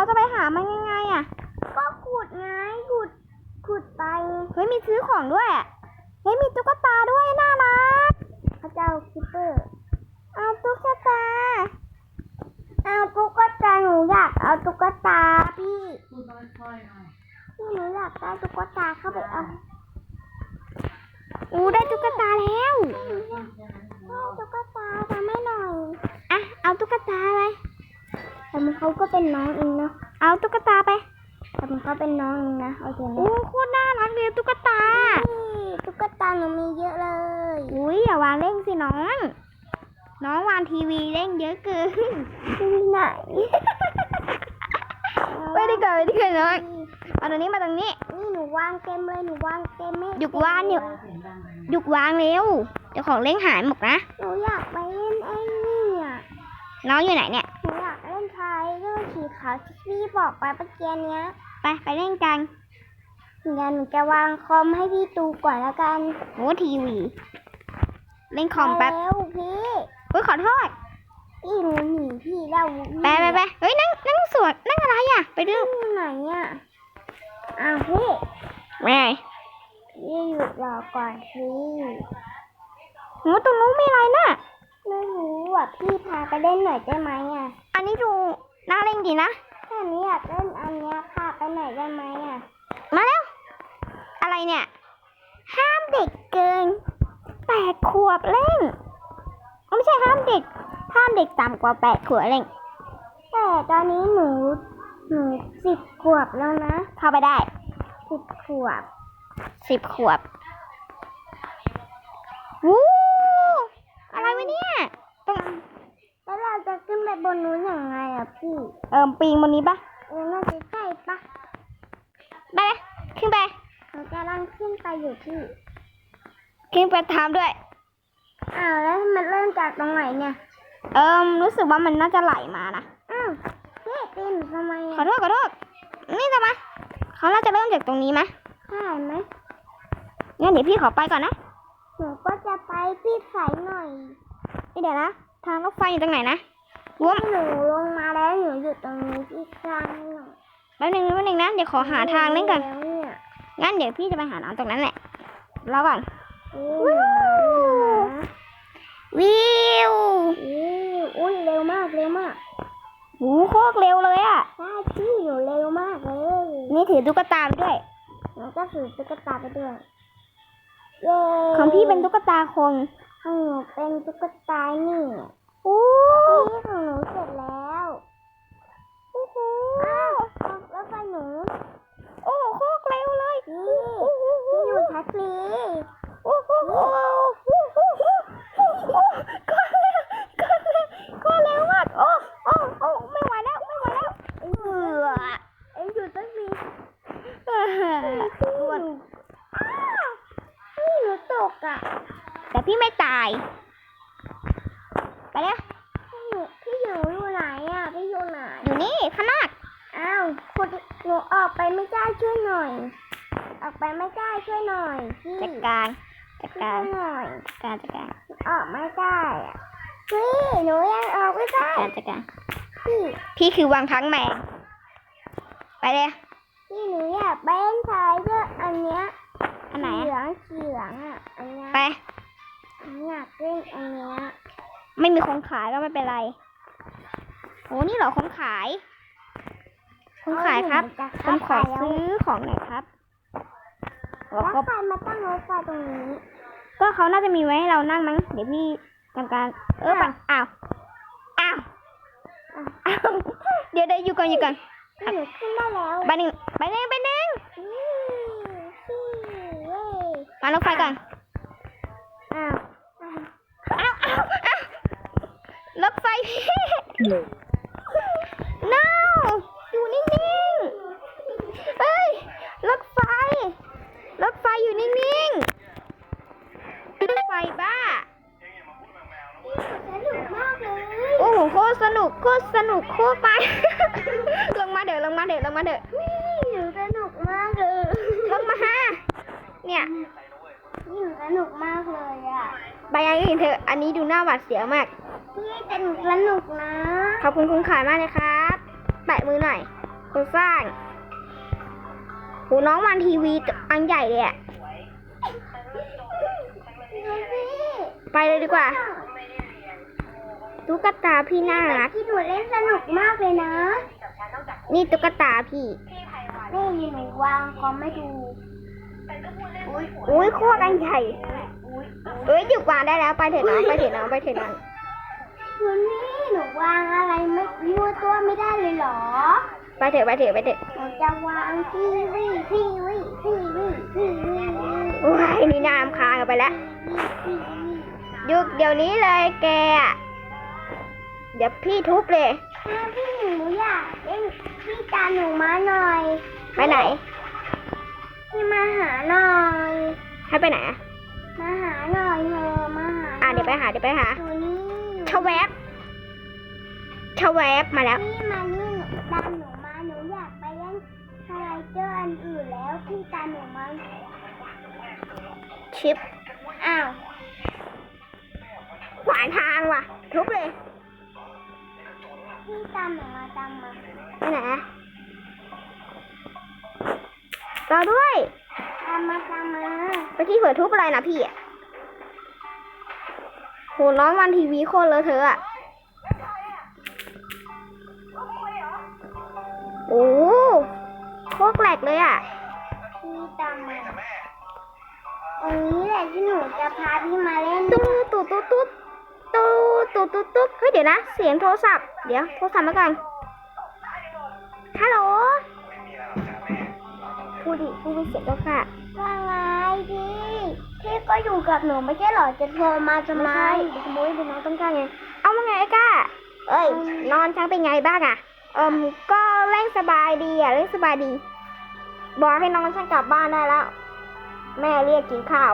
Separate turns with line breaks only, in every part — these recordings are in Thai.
เราจะไปหามันยังไงอะ
ก็ขุดไงขุดขุดไป
เฮ้ยมีซื้อของด้วยอะเฮ้ยมีตุ๊กตาด้วยน่ารัก
พระเจ้าคิปเปอร์
เอาตุ๊กตา
เอาตุ๊กตาหนูอยากเอาตุ๊กตาพี่
พูดค่อยๆหน่อย
พี่หนูอยากได้ตุ๊กตาเข้าไปเอา
อู้ได้ตุ๊กตาแล้ว
ได้ตุ๊กตาทำให้หน่อย
อะเอาตุ๊กตาไป
แต่มันเขาก็เป็นน้องเองเนาะ
เอาตุ๊กตาไป
แต่มันเขาเป็นน้องเองนะโอเคไหม
อู้โคตรน่ารักเลยตุ๊กตา
นี่ตุ๊กตาหนูมีเยอะเลย
อุ้ยอย่าวางเล่นสิน้อง น้องวางทีวีเล่นเยอะเกิน
ที่ไหน
ไปดีกว่าไปดีกว่าน้องเอาตรงนี้มาตรงนี้
นี่หนูวางเต็มเลยหนูวางเต็มไม่
หยุดวางเนี่ย
เสียงดังไปหน่อย
หยุดวางเร็วเดี๋ยวของเล่นหายหมดนะ
หนูอยากไปเล่นไอ้นี่อะ
น้องอยู่ไหนเนี่ย
ขาวที่พี่บอกไปเมื่อกี้เนี้ย
ไปไปเล่นกัน
เดี๋ยวหนูจะวางคอมให้พี่ตูก่อนแล้วกัน
โอ้ทีวี เล่นคอมแป๊บ
ไปเร็วพี่
อุ้ยขอโทษ
พี่หนูหนีพี่แล้ว
ไปไปไปเฮ้ยนั่งนั่งสวดนั่งอะไรอะ ไปดู
พี่อยู่ไหนอะอ้าวพี่
ไม่
พี่หยุดรอก่อนพี่
โหตรงนู้นมีอะไรน่ะ
ไม่รู้อะพี่พาไปเล่นหน่อยได้ไหมอะ
อันนี้ดู น่าเล่นดีนะ
แค่นี้อยากเล่นอันเนี้ยพาไปหน่อยได้ไหมอะ
มาแล้ว อะไรเนี่ย ห้ามเด็กเกินแปดขวบเล่นอ๋อไม่ใช่ห้ามเด็ก ห้ามเด็กต่ำกว่าแปดขวบเล่น
แต่ตอนนี้หนูหนูสิบขวบแล้วนะ
เข้าไปได้
สิบขวบ
สิบขวบวู้อะไรวะเนี่ยต้อง
แล้วเรา จะขึ้นไปบนนู้นยังไงอะพี่
เอิมปีนบนนี้ปะ
เออน่าจะใช่ปะ
ไปเลยขึ้นไป
หนูกำลังขึ้นไปอยู่ที่
ขึ้นไปทามด้วย
อ้าวแล้วมันเริ่มจากตรงไหนเนี่ย
เอิมรู้สึกว่ามันน่าจะไหลมานะ
อ้าวพี่ตีหนูทำไม
ขอ
อะ
โทษขอโทษนี่จะมาเขาน่าจะเริ่มจากตรงนี้ไหม
ใช่ไหม
งั้นเดี๋ยวพี่ขอไปก่อนนะ
หนูก็จะไปพี่ใส่หน่อย
นี่เดี๋ยวนะ ทางรถไฟอยู่ตรงไหนนะร วม
หนูลงมาแล้วหนูอยู่ตรงนี้พี่กลางหน่อย
แป๊บนึงแป๊บนึงนะเดี๋ยวขอหาทางเล่นก่อน
แล้วเนี่ย
งั้นเดี๋ยวพี่จะไปหาน้องตรงนั้นแหละรอก่อน
อู้หนู
วิว
อู้อุ้ยเร็วมากเร็วมาก
หูโคตรเร็วเลยอะ
ใช่พี่หนูเร็วมากเลย
นี่ถือตุ๊กตาไปด้วย
หนูก็ถือตุ๊กตาไปด้วยเย้
ของพี่เป็นตุ๊กตาคง
ของหนูเป็นตุ๊กตานี่
อู้
พี่ของหนูเสร็จแล้ว
โอ้โห
อ้าวแล้วไปหนู
โอ้โหโคตรเร็วเลย
พี่พี่อยู่ทัชลี
โอ้โหโอ้โหโอ้โหก็เร็วก็เร็วก็เร็วมาก โอ้โอ้โอ้ไม่ไหวแล้ว ไม่ไหวแล้วเออ
เอ็งอยู่ทัชลี
เออ
พี่หนูอ้าวพี่หนูตกอะ
แต่พี่ไม่ตาย ไปแล้ว
พี่หนูพี่หนูอยู่ไหนอะพี่อยู่ไหน
อยู่นี่ข้างนอก
อ้าวคุณหนูออกไปไม่ได้ช่วยหน่อย ออกไปไม่ได้ช่วยหน่อยพี่
จัดการจัด
ช่
กาวร
ยหน่อย
จัดการจัดการ
ออกไม่ได้อะพี่หนูยังออกไม่ได้
จัดการจัดการ
พี่
พี่คือวังพังแมงไปเลย
พี่หนูอยากไปเล่นทายด้วยอันเนี้ย
อันไหน
เหลื
อะ
องสีเหลืองอะอันเนี้ย
ไป
หนูอยากเล่นอันเนี้ย
ไม่มีคนขายก็ไม่เป็นไรโอ้นี่เหรอคนขาย คนขายครับ
เอ้หนูจะ
ผมขอ
เข้าไป
ซื้อของหน่อยครับ
แล้
แล้ววก็
ใครมาตั้งรถไฟตรงนี้
ก็เขาน่าจะมีไว้ให้เรานั่งมั้ง เดี๋ยวพี่ทำการ เออไปอ้าว อ้าวอ้าวเดี๋ยวเดี๋ยวอยู่ก่อนอยู่ก่อน
พี่หนูขึ้นได้แล้ว
ไปหนึ่งไปหนึ่งไปหนึ่ง
นี่พี่เย้
มารถไฟก่อน
อ้าว อ้าว
อ้าวอ้าวอ้าวรถไฟพี่ โอ้โหโคตรสนุกโคตรสนุกโคตรไป ลงมาเดี๋ยวลงมาเดี๋ยวลงมาเดี๋ยว
นี่หนูสนุกมากเลย
ลงมาฮะเนี่ย
นี่หนูสนุกมากเลยอะ
ไปยังอื่นเถอะอันนี้ดูหน้าหวาดเสียวมาก
พี่แต่หนูสนุกนะ
ขอบคุณคุณขายมากเลยครับแปะมือหน่อยคนสร้างโหน้องวันทีวีอันใหญ่เลยอะ
ดูสิ
ไปเลยดีกว่า ตุ๊กตาพี่น่ารัก
ที่หนูเล่นสนุกมากเลยนะ
นี่ตุ๊กตาพี่
นี่หนูวางคอมไม่ดู
อุ้ยโคตรอันใหญ่เอ้ยหยุดวางได้แล้วไปเถอะน้องไปเถอะน้องไปเถอะน้อง
ดูนี่หนูวางอะไรไม่ยั่วตัวไม่ได้เลยเหรอ
ไปเถอะไปเถอะไปเถอะ
หนูจะวางทีวีทีวีทีวีทีวี
โอ้ยนี่น้ำค้างกันไปแล้ว
ทีวี
หยุดเดี๋ยวนี้เลยแกอะ เดี๋ยวพี่ทุบเลย
แม่พี่หนูอยากเล่นพี่ตามหนูมาหน่อย
ไปไหน
พี่มาหาหน่อย
ให้ไปไหนอะ
มาหาหน่อยเถอะมาหา
อะเดี๋ยวไปหาเดี๋ยวไปหา
ดูนี่
ชะแวบชะแวบมาแล้ว
พี่มานี่หนูตามหนูมาหนูอยากไปเล่นสไลเดอร์อันอื่นแล้วพี่ตามหนูมา
ชิป
อ้าว
ขวางทางว่ะ ทุบเลย
พี่ ตามหนูมาตามมา
ไปไหนอะรอด้วย
ตามมาตามมา
ไปที่เผื่อทุบอะไรนะพี่อะโหน้องวันทีวีโคตรเลอะเทอะอะโอ้โหโคตรแหลกเลยอะ
พี่ตามมาตรงนี้แหละที่หนูจะพาพี่มาเล่น
ตุ๊ดตุ๊ดตุ๊ดตุ๊ด ตุ๊ตุ๊ตุ๊เฮ้ยเดี๋ยวนะ เสียงโทรศัพท์ เดี๋ยวโทรศัพท์มาก่อนฮัลโหลพูดดิพูดเป็นเสียงโทรศัพท์
ว่าไงพี่พี่ก็อยู่กับหนูไม่ใช่เหรอจะโทรมาทำไม
ขโมยเป็นน้องต้องการไง เอามาไงไอ้ก้า เอ้ย นอนช้างเป็นไงบ้างอะเอิมก็เล่นสบายดีอะเล่นสบายดี บอกให้น้องฉันกลับบ้านได้แล้ว แม่เรียกกินข้าว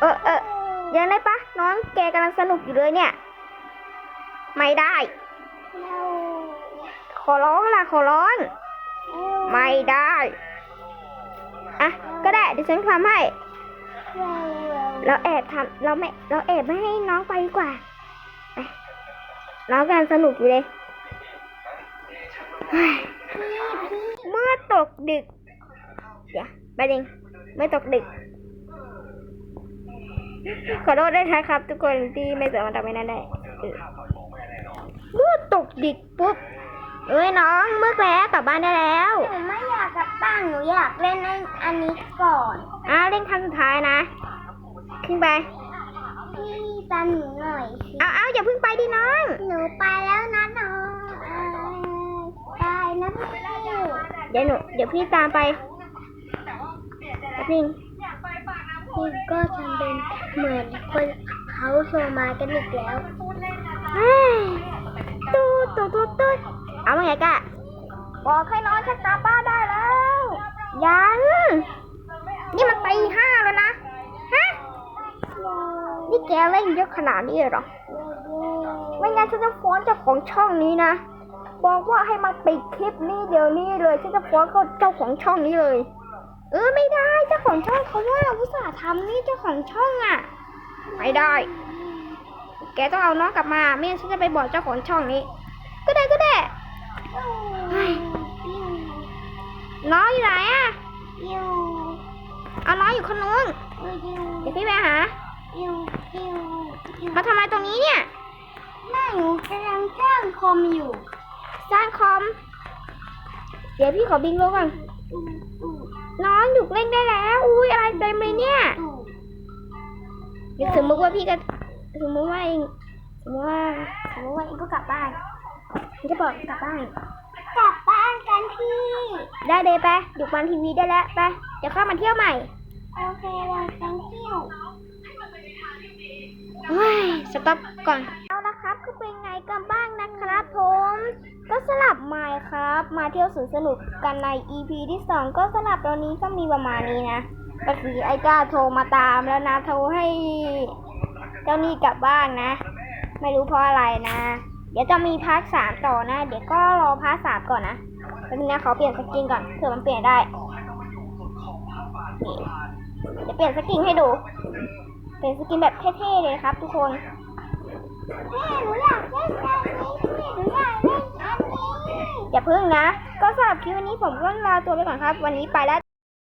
เออเออ ยังได้ปะน้องแกกำลังสนุกอยู่เลยเนี่ย ไม่ได้ ขอร้องล่ะขอร้อง ไม่ได้อะก็ได้เดี๋ยวฉันทำให้ เราแอบทำเราไม่เราแอบไม่ให้น้องไปดีกว่าน้องกำลังสนุกอยู่เลยเมื่อตกดึก เดี๋ยวไปเองเมื่อตกดึก ขอโทษด้วยนะครับ ทุกคนที่ไม่สามารถทำให้นั่นได้เออเมื่อตกดึกปุ๊บเอ้ยน้องเมื่อแล้วกลับบ้านได้แล้ว
หนูไม่อยากกลับบ้านหนูอยากเล่นอันนี้ก่อน
อะเล่นครั้งสุดท้ายนะ ขึ้นไป
พี่ตามหนูหน่อยสิ
เอาเอาอย่าเพิ่งไปดิน้อง
หนูไปแล้วนะน้องเอ้ยไปนะพี่
เดี๋ยวหนูเดี๋ยวพี่ตามไปแป๊บนึง
พี่ก็ทำเป็นเหมือนคนเขาโทรมากันอีกแล้ว
เฮ้ยตูดตูดตูดตูดเอามาไงกะบอกให้น้องฉันกลับบ้านได้แล้ว ยัง นี่มันตีห้าแล้วนะ ฮะ นี่แกเล่นเยอะขนาดนี้เลยเหรอ ไม่งั้นฉันจะฟ้อนเจ้าของช่องนี้นะบอกว่าให้มาปิดคลิปนี้เดี๋ยวนี้เลย ฉันจะฟ้องเขาเจ้าของช่องนี้เลย เออไม่ได้เจ้าของช่องเขาว่าอุตส่าห์ทำนี่เจ้าของช่องอะ ไม่ได้ แกต้องเอาน้องกลับมาไม่งั้นฉันจะไปบอกเจ้าของช่องนี้ ก็ได้ก็ได้เฮ้ยน้องอยู่ไหนอะ
อยู่
เอาน้องอยู่คนนู้น
อยู่
เดี๋ยวพี่ไปหา
อยู่อยู่อยู่
เขาทำอะไรตรงนี้เนี่ย
แม่หนูกำลังสร้างคอมอยู่
สร้างคอม เดี๋ยวพี่ขอบิงโลก่อน
อู้อู้
น้องหยุดเล่นได้แล้ว อุ้ยอะไรเต็มเลยเนี่ย
อู้
เดี๋ยวสมมติว่าพี่ก็สมมติว่าเองสมมติว่าสมมติว่าเองก็กลับบ้านเองจะบอกกลับบ้าน
กลับบ้านกันพี่
ได้เลยไปหยุดวันทีวีได้แล้วไปเดี๋ยวเข้ามาเที่ยวใหม่
โอเคเลย thank you
เฮ้ยสต็อปก่อน เอาละครับก็เป็นไงกันบ้างนะครับผมก็ สลับใหม่ครับ มาเที่ยวสวนสนุกกันใน EP ที่สองก็สลับตอนนี้ก็มีประมาณนี้นะก็คือไอ้ก้าโทรมาตามแล้วนะโทรให้เจ้าหนี่กลับบ้านนะ ไม่รู้เพราะอะไรนะ เดี๋ยวจะมีพาร์ทสามต่อนะ เดี๋ยวก็รอพาร์ทสามก่อนนะแล้วทีนี้ขอเปลี่ยนสกินก่อนเผื่อมันเปลี่ยนได้นี่เดี๋ยวเปลี่ยนสกินให้ดู เป็นสกินแบบเท่ๆเลยครับ ทุกคน
แม่หนูอยากเล่นอันนี้พี่หนูอยากเล่นอันนี้
อย่าพึ่งนะ ก็สำหรับคลิปวันนี้ผมก็ลาตัวไปก่อนครับ วันนี้ไปแล้ว